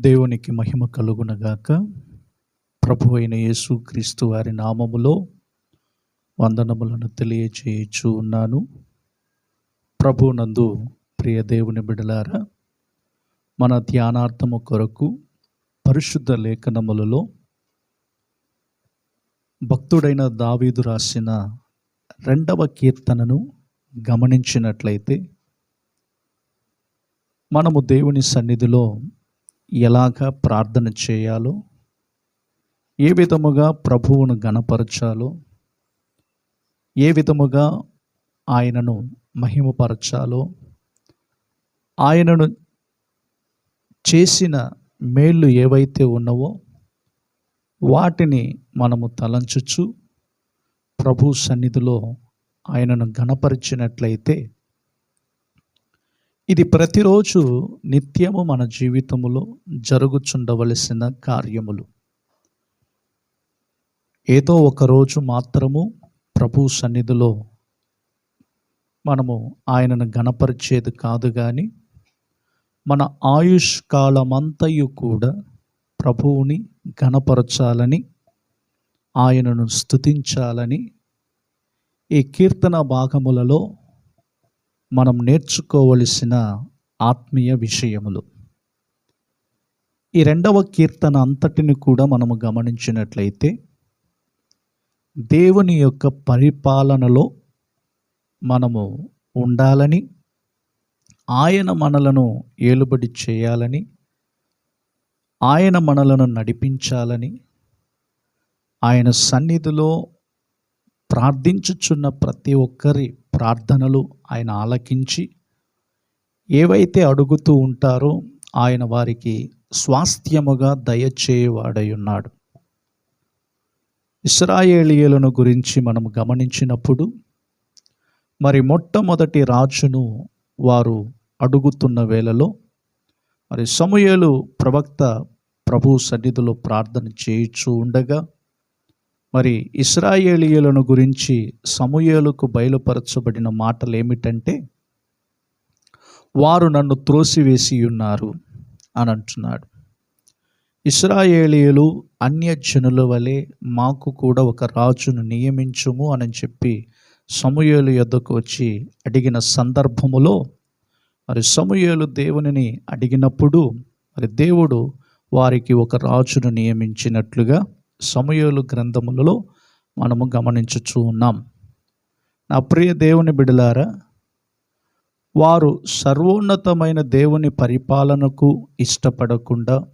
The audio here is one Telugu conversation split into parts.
దేవునికి మహిమ కలుగునగాక ప్రభు అయిన యేసుక్రీస్తు వారి నామములో వందనములను తెలియచేయచ్చు ఉన్నాను. ప్రభు నందు ప్రియ దేవుని బిడలారా మన ధ్యానార్థము కొరకు పరిశుద్ధ లేఖనములలో భక్తుడైన దావీదు రాసిన రెండవ కీర్తనను గమనించినట్లయితే మనము దేవుని సన్నిధిలో ఎలాగ ప్రార్థన చేయాలో ఏ విధముగా ప్రభువును గణపరచాలో ఏ విధముగా ఆయనను మహిమపరచాలో ఆయనను చేసిన మేళ్ళు ఏవైతే ఉన్నవో వాటిని మనము తలంచుచు ప్రభు సన్నిధిలో ఆయనను గణపరిచినట్లయితే ఇది ప్రతిరోజు నిత్యము మన జీవితములో జరుగుచుండవలసిన కార్యములు. ఏదో ఒక రోజు మాత్రము ప్రభు సన్నిధిలో మనము ఆయనను గణపరిచేది కాదు కానీ మన ఆయుష్ కాలమంతయు కూడా ప్రభువుని గణపరచాలని ఆయనను స్తుతించాలని ఈ కీర్తన భాగములలో మనం నేర్చుకోవలసిన ఆత్మీయ విషయములు. ఈ రెండవ కీర్తన అంతటిని కూడా మనము గమనించినట్లయితే దేవుని యొక్క పరిపాలనలో మనము ఉండాలని ఆయన మనలను ఏలుబడి చేయాలని ఆయన మనలను నడిపించాలని ఆయన సన్నిధిలో ప్రార్థించుచున్న ప్రతి ఒక్కరి ప్రార్థనలు ఆయన ఆలకించి ఏవైతే అడుగుతూ ఉంటారో ఆయన వారికి స్వాస్థ్యముగా దయచేయవాడై ఉన్నాడు ఇస్రాయేలియలను గురించి మనం గమనించినప్పుడు మరి మొట్టమొదటి రాజును వారు అడుగుతున్న వేళలో మరి సమూయేలు ప్రవక్త ప్రభు సన్నిధిలో ప్రార్థన చేయిచూ ఉండగా మరి ఇస్రాయేలీయులను గురించి సమూయేలుకు బయలుపరచబడిన మాటలు ఏమిటంటే వారు నన్ను త్రోసివేసి ఉన్నారు అని అంటున్నాడు. ఇస్రాయేలీయులు అన్యజనుల వలె మాకు కూడా ఒక రాజును నియమించుము అని చెప్పి సమూయేలు యొద్దకు వచ్చి అడిగిన సందర్భములో మరి సమూయేలు దేవునిని అడిగినప్పుడు మరి దేవుడు వారికి ఒక రాజును నియమించినట్లుగా సమయలు గ్రంథములలో మనము గమనించుచూ ఉన్నాం. నా ప్రియ దేవుని బిడలారా వారు సర్వోన్నతమైన దేవుని పరిపాలనకు ఇష్టపడకుండా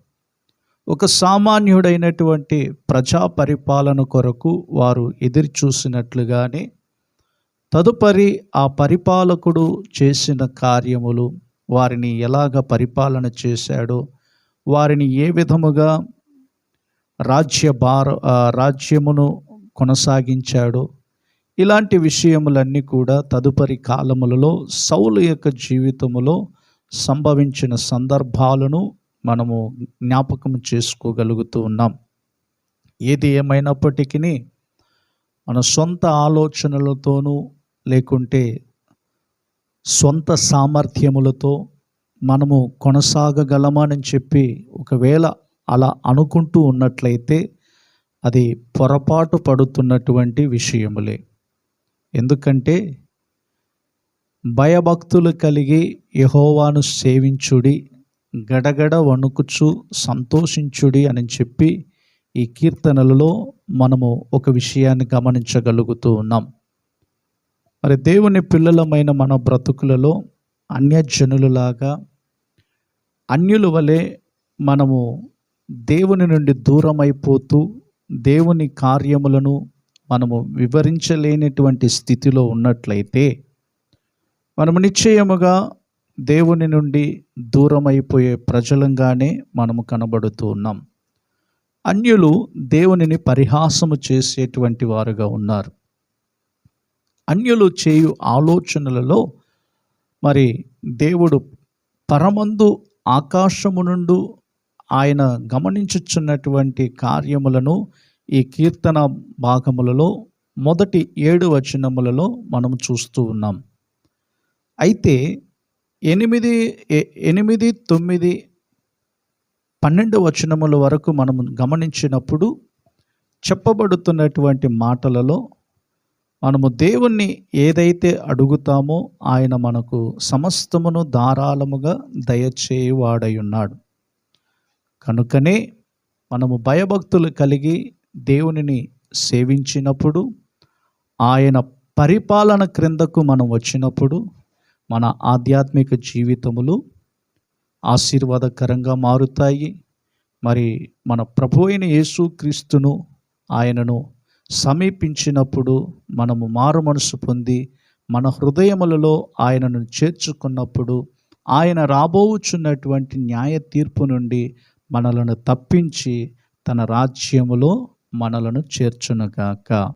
ఒక సామాన్యుడైనటువంటి ప్రజా పరిపాలన కొరకు వారు ఎదురు చూసినట్లుగానే తదుపరి ఆ పరిపాలకుడు చేసిన కార్యములు వారిని ఎలాగ పరిపాలన చేశాడో వారిని ఏ విధముగా రాజ్య భార రాజ్యమును కొనసాగించాడు. ఇలాంటి విషయములన్నీ కూడా తదుపరి కాలములలో సౌలు యొక్క జీవితములో సంభవించిన సందర్భాలను మనము జ్ఞాపకం చేసుకోగలుగుతూ ఉన్నాం. ఏది ఏమైనప్పటికీ మన సొంత ఆలోచనలతోనూ లేకుంటే సొంత సామర్థ్యములతో మనము కొనసాగగలమని చెప్పి ఒకవేళ అలా అనుకుంటూ ఉన్నట్లయితే అది పొరపాటు పడుతున్నటువంటి విషయములే. ఎందుకంటే భయభక్తులు కలిగి యహోవాను సేవించుడి గడగడ వణుకుచు సంతోషించుడి అని చెప్పి ఈ కీర్తనలలో మనము ఒక విషయాన్ని గమనించగలుగుతూ ఉన్నాం. మరి దేవుని పిల్లలమైన మన బ్రతుకులలో అన్యజనులలాగా అన్యుల వలె మనము దేవుని నుండి దూరమైపోతూ దేవుని కార్యములను మనము వివరించలేనటువంటి స్థితిలో ఉన్నట్లయితే మనము నిశ్చయముగా దేవుని నుండి దూరం అయిపోయే ప్రజలంగానే మనము కనబడుతూ ఉన్నాం. అన్యులు దేవునిని పరిహాసము చేసేటువంటి వారుగా ఉన్నారు. అన్యులు చేయు ఆలోచనలలో మరి దేవుడు పరమందు ఆకాశము నుండి ఆయన గమనించుచున్నటువంటి కార్యములను ఈ కీర్తన భాగములలో మొదటి ఏడు వచనములలో మనం చూస్తూ ఉన్నాం. అయితే ఎనిమిది ఎనిమిది తొమ్మిది పన్నెండు వచనముల వరకు మనము గమనించినప్పుడు చెప్పబడుతున్నటువంటి మాటలలో మనము దేవుణ్ణి ఏదైతే అడుగుతామో ఆయన మనకు సమస్తమును ధారాళముగా దయచేవాడై ఉన్నాడు. కనుకనే మనము భయభక్తులు కలిగి దేవునిని సేవించినప్పుడు ఆయన పరిపాలన క్రిందకు మనం వచ్చినప్పుడు మన ఆధ్యాత్మిక జీవితములు ఆశీర్వాదకరంగా మారుతాయి. మరి మన ప్రభు అయిన యేసుక్రీస్తును ఆయనను సమీపించినప్పుడు మనము మారు మనసు పొంది మన హృదయములలో ఆయనను చేర్చుకున్నప్పుడు ఆయన రాబోచున్నటువంటి న్యాయ తీర్పు నుండి మనలను తప్పించి తన రాజ్యములో మనలను చేర్చునుగాక.